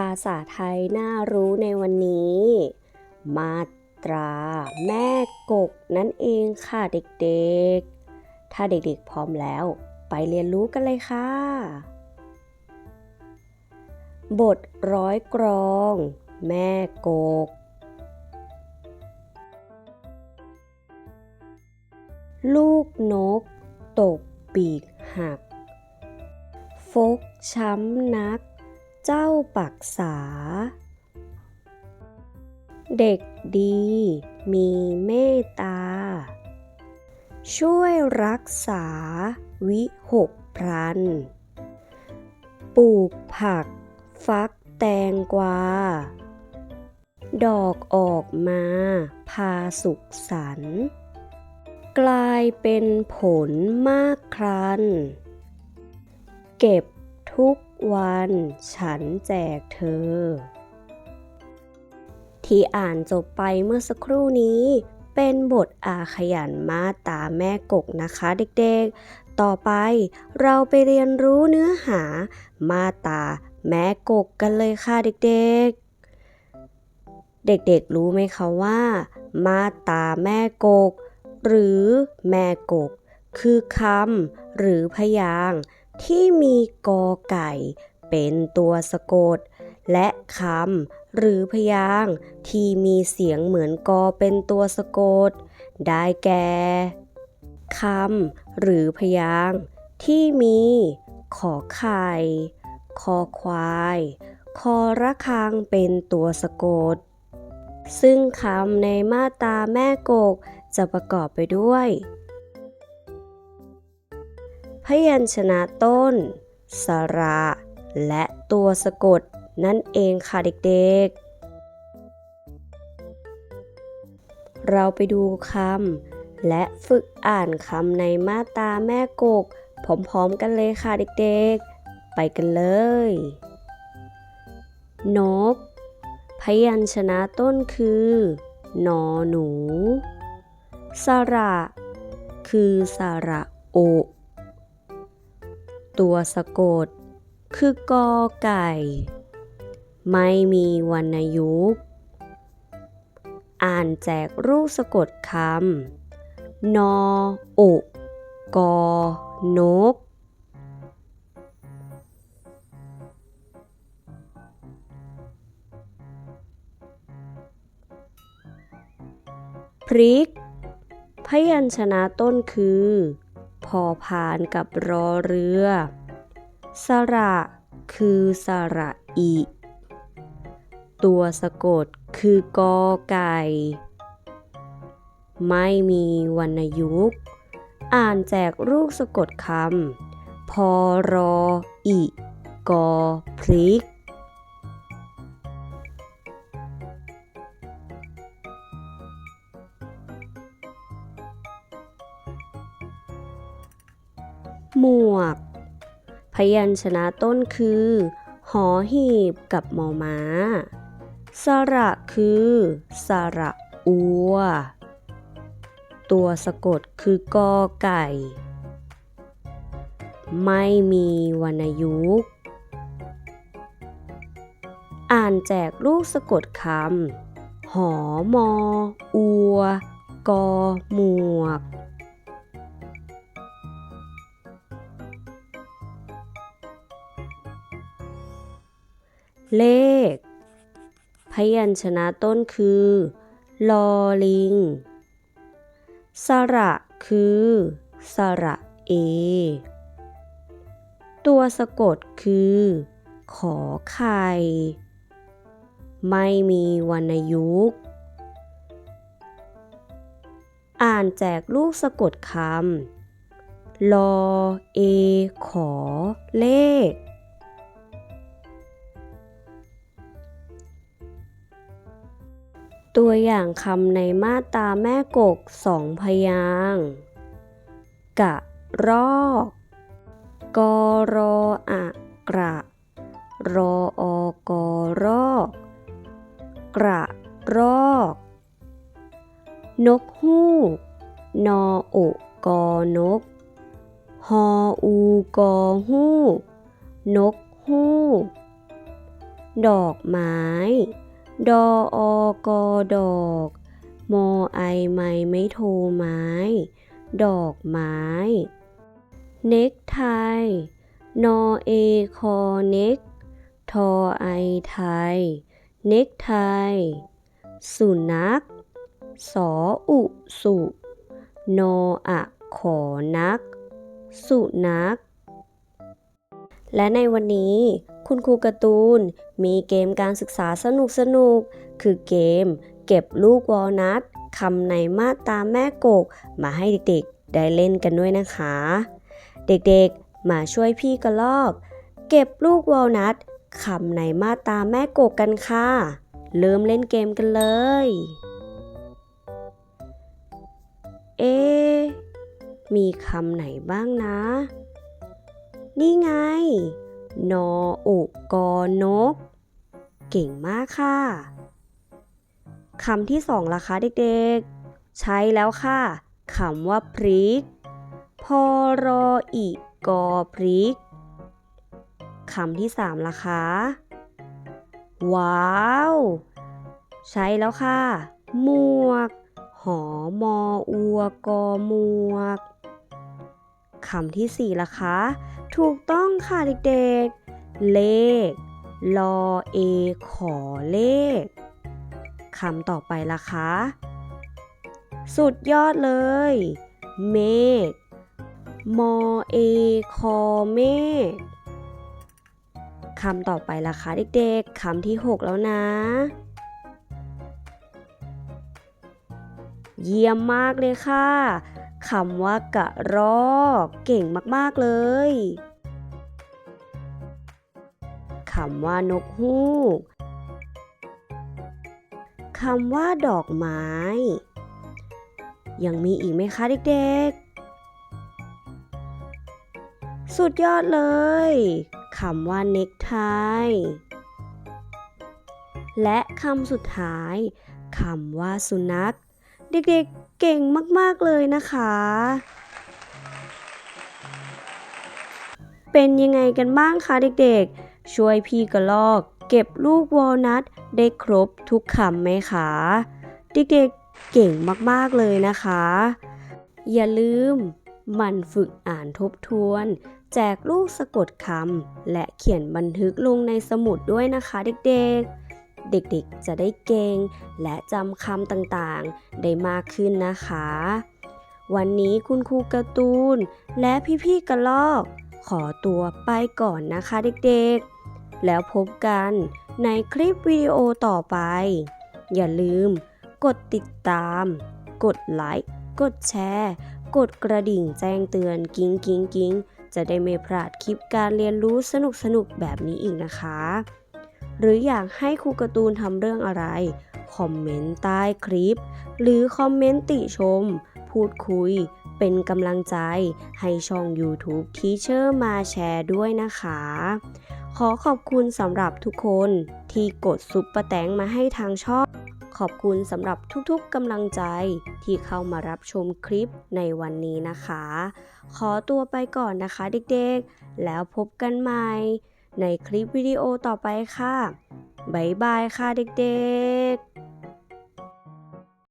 ภาษาไทยน่ารู้ในวันนี้ มาตรา แม่กกนั่นเองค่ะเด็กๆ ถ้าเด็กๆพร้อมแล้ว ไปเรียนรู้กันเลยค่ะ บทร้อยกรอง แม่กก ลูกนก ตกปีกหัก ฟกช้ำนัก เจ้าปักษา เด็กดีมีเมตตา ช่วยรักษาวิหกพรัน ปลูกผักฟักแตงกวา ดอกออกมาพาสุขสัน กลายเป็นผลมากครัน เก็บ ทุกวันฉันแจกเธอ ที่อ่านจบไปเมื่อสักครู่นี้ เป็นบทอาขยันมาตาแม่กกนะคะเด็กๆ ต่อไปเราไปเรียนรู้เนื้อหามาตาแม่กกกันเลยค่ะเด็กๆเด็กๆ รู้ไหมคะว่า มาตาแม่กก หรือแม่กก คือคำหรือพยางค์ ที่มีกอไก่ เป็นตัวสะกด และคำหรือพยางค์ที่มีเสียงเหมือนกอเป็นตัวสะกด ได้แก่คำหรือพยางค์ที่มี ขอไข่ คอควาย คอระฆังเป็นตัวสะกด ซึ่งคำในมาตราแม่กกจะประกอบไปด้วย พยัญชนะต้น สระ และตัวสะกด นั่นเองค่ะเด็กๆ เราไปดูคำและฝึกอ่านคำในมาตาแม่กกพร้อมๆกันเลยค่ะเด็กๆ ไปกันเลย นก พยัญชนะต้นคือ นอหนู สระ คือสระโอ ตัวสะกด คือกอไก่ ไม่มีวรรณยุกต์ อ่านแจกรูปสะกดคำ นอโอกอนก พริก พยัญชนะต้นคือ อพานกับรอเรือ สระคือสระอี ตัวสะกดคือกอไก่ ไม่มีวรรณยุกต์ อ่านแจกรูปสะกดคำพอรออีกอพริก หมวก พยัญชนะต้นคือ หอหีบกับมอม้า สระคือ สระอัว ตัวสะกดคือกอไก่ ไม่มีวรรณยุกต์ อ่านแจกลูกสะกดคำหอมอ อัว กอ หมวก เลข พยัญชนะต้นคือ ลอลิง สระคือ สระเอ ตัวสะกดคือ ขอไข่ ไม่มีวรรณยุกต์ อ่านแจกลูกสะกดคำลอเอ ขอ เลข ตัวอย่างคำในมาตราแม่กกสองพยางกะรอกกอรออะกระรออกอรอกกระรอก นกฮูก นอโอกอนก ฮออูกอฮูก นกฮูก ดอกไม้ ดออกอดอก มอไอไม้ไม่โทไม้ ดอกไม้ เน็กไทนอเอคอเน็ก ทอไอไทย เน็กไทสุนัข สออุสุ นออะขอนัก สุนัขและในวันนี้ คุณครูการ์ตูน มีเกมการศึกษาสนุกสนุก คือเกม เก็บลูกวอลนัทคำในมาตราแม่กก มาให้เด็กๆ ได้เล่นกันด้วยนะคะ เด็กๆ มาช่วยพี่กระลอก เก็บลูกวอลนัทคำในมาตราแม่กกกันค่ะ เริ่มเล่นเกมกันเลย เอะมีคำไหนบ้างนะ นี่ไง นออุกอนก เก่งมากค่ะคำที่สองล่ะคะเด็กๆ ใช้แล้วค่ะคำว่าพริกพอรออีกอพริกคำที่สามล่ะคะ ว้าว ใช้แล้วค่ะ หมวก หอมออัวกอหมวก คำที่สี่ล่ะคะ ถูกต้องค่ะเด็กๆ เลข ลอเอ ขอเลข คำต่อไปล่ะคะ สุดยอดเลย เมฆ มอเอ คอเมฆคำต่อไปล่ะคะเด็กๆ คำที่ 6 แล้วนะ เยี่ยมมากเลยค่ะ คำว่ากระรอกเก่งมาก ๆ เลยคำว่านกฮูกคำว่าดอกไม้ ยังมีอีกไหมคะเด็กๆ สุดยอดเลยคำว่าเน็กไทและคำสุดท้ายคำว่าสุนัข เด็กๆ เก่งมากๆเลยนะคะ เป็นยังไงกันบ้างคะเด็กๆ ช่วยพี่กระลอก เก็บลูกวอลนัทได้ครบทุกคำไหมคะ เด็กๆเก่งมากๆเลยนะคะ อย่าลืมมันฝึกอ่านทบทวน แจกลูกสะกดคำและเขียนบันทึกลงในสมุดด้วยนะคะเด็กๆ เด็กๆจะได้เก่ง และจำคำต่างๆ ได้มากขึ้นนะคะ วันนี้คุณครูการ์ตูน และพี่ๆกระลอก ขอตัวไปก่อนนะคะเด็กๆ แล้วพบกันในคลิปวิดีโอต่อไป อย่าลืม กดติดตาม กดไลค์ กดแชร์ กดกระดิ่งแจ้งเตือนกิ้งกิ้งกิ้งจะได้ไม่พลาดคลิปการเรียนรู้สนุกสนุกๆแบบนี้อีกนะคะ หรืออยากให้ครูการ์ตูนทำเรื่องอะไร คอมเมนต์ใต้คลิป หรือคอมเมนต์ติชม พูดคุย เป็นกำลังใจ ให้ช่อง YouTube Teacher มาแชร์ด้วยนะคะ ขอขอบคุณสำหรับทุกคนที่กดซุปเปอร์แตงมาให้ทางช่องขอบคุณสำหรับทุกๆกำลังใจที่เข้ามารับชมคลิปในวันนี้นะคะ ขอตัวไปก่อนนะคะเด็กๆ แล้วพบกันใหม่ ในคลิปวิดีโอต่อไปค่ะ บ๊ายบายค่ะเด็กๆ